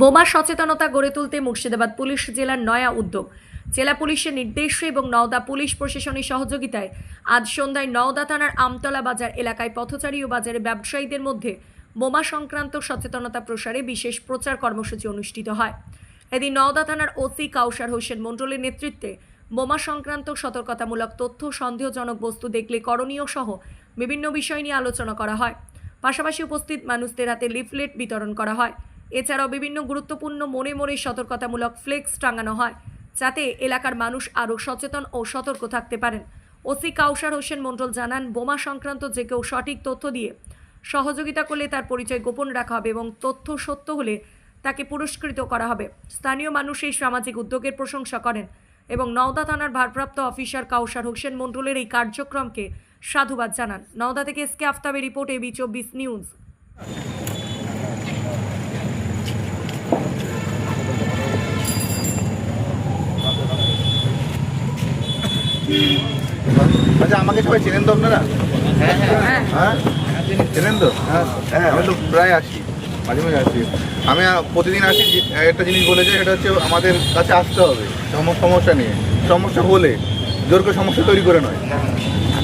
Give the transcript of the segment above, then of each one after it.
বোমা সচেতনতা গড়ে তুলতে মুর্শিদাবাদ পুলিশ জেলার নয়া উদ্যোগ। জেলা পুলিশের নির্দেশে এবং নওদা পুলিশ প্রশাসনের সহযোগিতায় আজ সন্ধ্যায় নওদা থানার আমতলা বাজার এলাকায় পথচারী ও বাজারে ব্যবসায়ীদের মধ্যে বোমা সংক্রান্ত সচেতনতা প্রসারে বিশেষ প্রচার কর্মসূচি অনুষ্ঠিত হয়। এদিন নওদা থানার ওসি কাউসার হোসেন মণ্ডলের নেতৃত্বে বোমা সংক্রান্ত সতর্কতামূলক তথ্য, সন্দেহজনক বস্তু দেখলে করণীয় সহ বিভিন্ন বিষয় নিয়ে আলোচনা করা হয়। পাশাপাশি উপস্থিত মানুষদের হাতে লিফলেট বিতরণ করা হয়। এছাড়াও বিভিন্ন গুরুত্বপূর্ণ মোড়ে মোড়ে সতর্কতামূলক ফ্লেক্স টাঙানো হয়, যাতে এলাকার মানুষ আরও সচেতন ও সতর্ক থাকতে পারেন। ওসি কাউসার হোসেন মণ্ডল জানান, বোমা সংক্রান্ত যে কেউ সঠিক তথ্য দিয়ে সহযোগিতা করলে তার পরিচয় গোপন রাখা হবে এবং তথ্য সত্য হলে তাকে পুরস্কৃত করা হবে। স্থানীয় মানুষ এই সামাজিক উদ্যোগের প্রশংসা করেন এবং নওদা থানার ভারপ্রাপ্ত অফিসার কাউসার হোসেন মণ্ডলের এই কার্যক্রমকে সাধুবাদ জানান। নওদা থেকে এসকে আফতাবের রিপোর্ট এবি চব্বিশ নিউজ। আচ্ছা আমাকে সবাই চেনেন তো আপনারা? হ্যাঁ চেনেন তো? হ্যাঁ। আমি তো প্রায় আসি মাঝে মাঝে আসি আমি প্রতিদিন আসি একটা জিনিস বলেছে এটা হচ্ছে আমাদের কাছে আসতে হবে সম- সমস্যা নিয়ে। সমস্যা হলে জোর করে সমস্যা তৈরি করে নয়।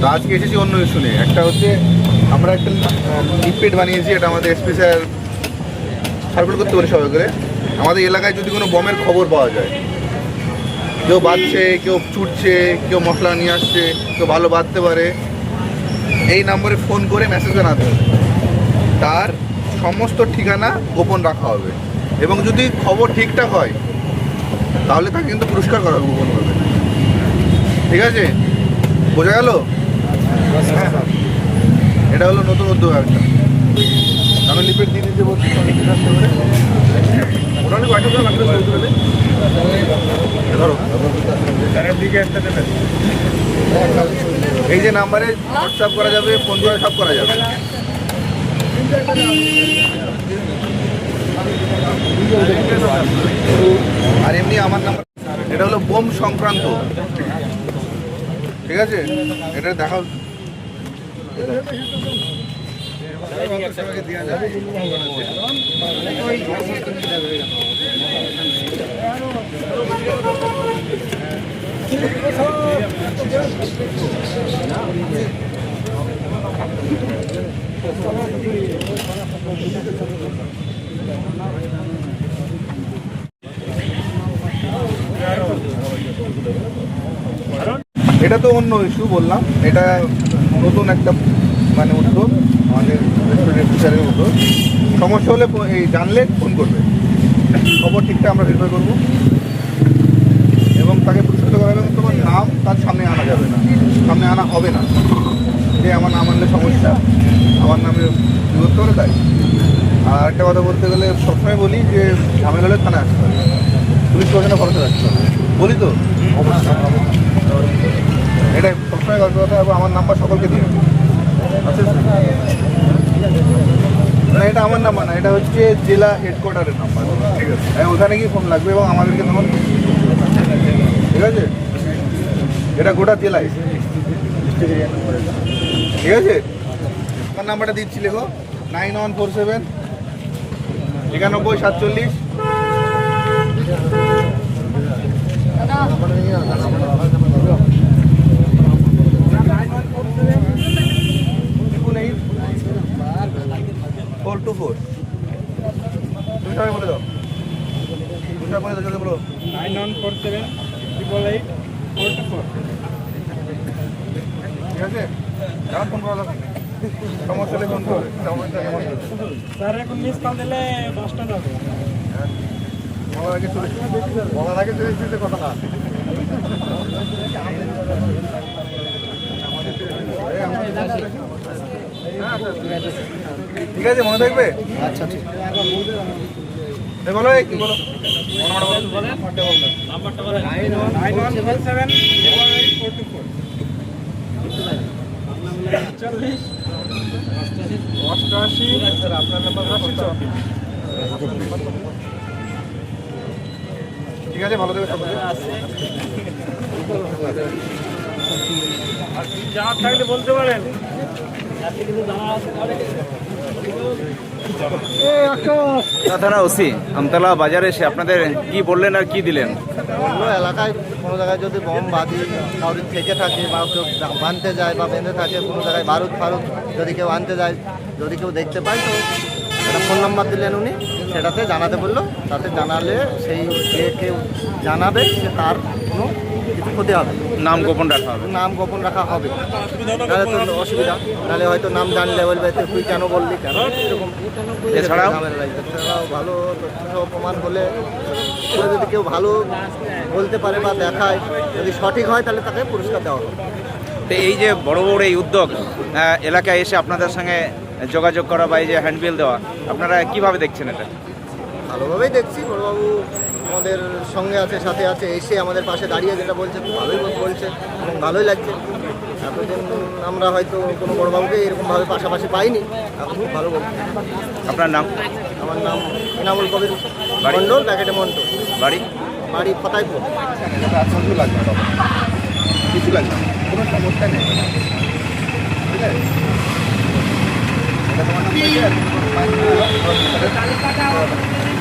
তো আজকে এসেছি অন্য ইস্যু নিয়ে। একটা হচ্ছে আমরা একটা লিপেড বানিয়েছি এটা আমাদের এসপি স্যার সার্কুল করতে বলে সবাই করে। আমাদের এলাকায় যদি কোনো বমের খবর পাওয়া যায় কেউ বাঁধছে, কেউ ছুটছে, কেউ মশলা নিয়ে আসছে, কেউ ভালো বাঁধতে পারে। এই নম্বরে ফোন করে মেসেজ জানাতে হবে। তার সমস্ত ঠিকানা গোপন রাখা হবে। এবং যদি খবর ঠিকঠাক হয়, তাহলে তাকে কিন্তু পুরস্কার করা হবে গোপন করবে ঠিক আছে? বোঝা গেল? হ্যাঁ। এটা হলো নতুন উদ্যোগ একটা আমি লিপিড দিয়ে দিতে বলছি এই যে নাম্বারে হোয়াটসঅ্যাপ করা যাবে ফোন করে সব করা যাবে। আর এমনি আমার নাম্বার এটা হলো বোম সংক্রান্ত। ঠিক আছে? এটা দেখা এটা তো অন্য ইস্যু বললাম। এটা নতুন একটা মানে উদ্যোগ। আমাদের রেস্টুরেন্ট টিচারের উদ্যোগ সমস্যা হলে এই জানলে ফোন করবে। খবর ঠিকঠাক আমরা ভেরিফাই করব। এবং তাকে পুরস্কৃত করা হবে তোমার নাম তার সামনে আনা যাবে না। সামনে আনা হবে না। যে আমার নাম আনলে সমস্যা। আমার নামে বিরোধ করে তাই। আর একটা কথা বলতে গেলে সবসময় বলি যে ঝামেলা হলে থানায় আসতে হবে। পুলিশ প্রশাসনে ভরসা রাখতে হবে। বলি তো? এটাই সবসময় গল্প কথা এবং আমার নাম্বার সকলকে দিয়ে? না, এটা আমার নাম্বার না, এটা হচ্ছে জেলা হেডকোয়ার্টারের নাম্বার ঠিক আছে। হ্যাঁ ওখানে গিয়ে ফোন লাগবে এবং আমাদেরকে তখন ঠিক আছে? এটা গোটা জেলায়। ঠিক আছে? আমার নাম্বারটা দিচ্ছি, লেখো। নাইন ওয়ান ফোর সেভেন একানব্বই সাতচল্লিশ। Triple eight four two four তুমি সবাই বলে দাও। তুমি সবাই বলে দাও বলো। Nine one four seven triple eight four two four ঠিক আছে? কেমন ফোন করা সমস্যা হলে ফোন স্যার এখন মিস কল দিলে দশটা যাবে বলার আগে চলে বলার আগে চলে এসেছে কথা না। ঠিক আছে মনে থাকবে? আচ্ছা ঠিক। বলো কি বলো? অষ্টআশি আপনার নাম্বার ঠিক আছে ভালো থাকবে সকলে আর যা থাকলে বলতে পারেন। থানা ওসি আমতলা বাজারে এসে আপনাদের কি বললেন আর কি দিলেন? অন্য এলাকায় কোনো জায়গায় যদি বম বাদি কাউরি থেকে থাকে বা কেউ বানতে যায় বা বেঁধে থাকে কোনো জায়গায় বারুদ ফারুদ যদি কেউ আনতে যায় যদি কেউ দেখতে পায় তো একটা ফোন নাম্বার দিলেন উনি সেটাতে জানাতে বলল। তাতে জানালে সেই যে কেউ জানাবে সে তার কোনো কিছু ক্ষতি হবে। নাম গোপন রাখা হবে। নাম গোপন রাখা হবে। তাহলে তো অসুবিধা। নাহলে হয়তো নাম জানলে বলবে "তো তুই কেন বললি কেন? এরকম। এছাড়াও? ভালো তথ্য প্রমাণ হলে যদি কেউ ভালো বলতে পারে বা দেখায় যদি সঠিক হয় তাহলে তাকে পুরস্কার দেওয়া হবে। তো এই যে বড় বড় এই উদ্যোগ এলাকায় এসে আপনাদের সঙ্গে যোগাযোগ করা বা এই যে হ্যান্ডবিল দেওয়া আপনারা কীভাবে দেখছেন এটা? ভালোভাবেই দেখছি। বড়বাবু আমাদের সঙ্গে আছে সাথে আছে এসে আমাদের পাশে দাঁড়িয়ে যেটা বলছে খুব ভালোই বলছে এবং ভালোই লাগছে। এতদিন আমরা হয়তো কোনো বড়বাবুকে এরকমভাবে পাশাপাশি পাইনি এখন খুব ভালো বলছে আপনার নাম? আমার নাম ইনামুল কবির বাড়ি? মণ্ডল প্যাকেটে মন্ডল বাড়ি? বাড়ি ফতাইপুর। লাগবে কিছু লাগবে কোনো সমস্যা নেই ঠিক আছে এটা তোমার নাম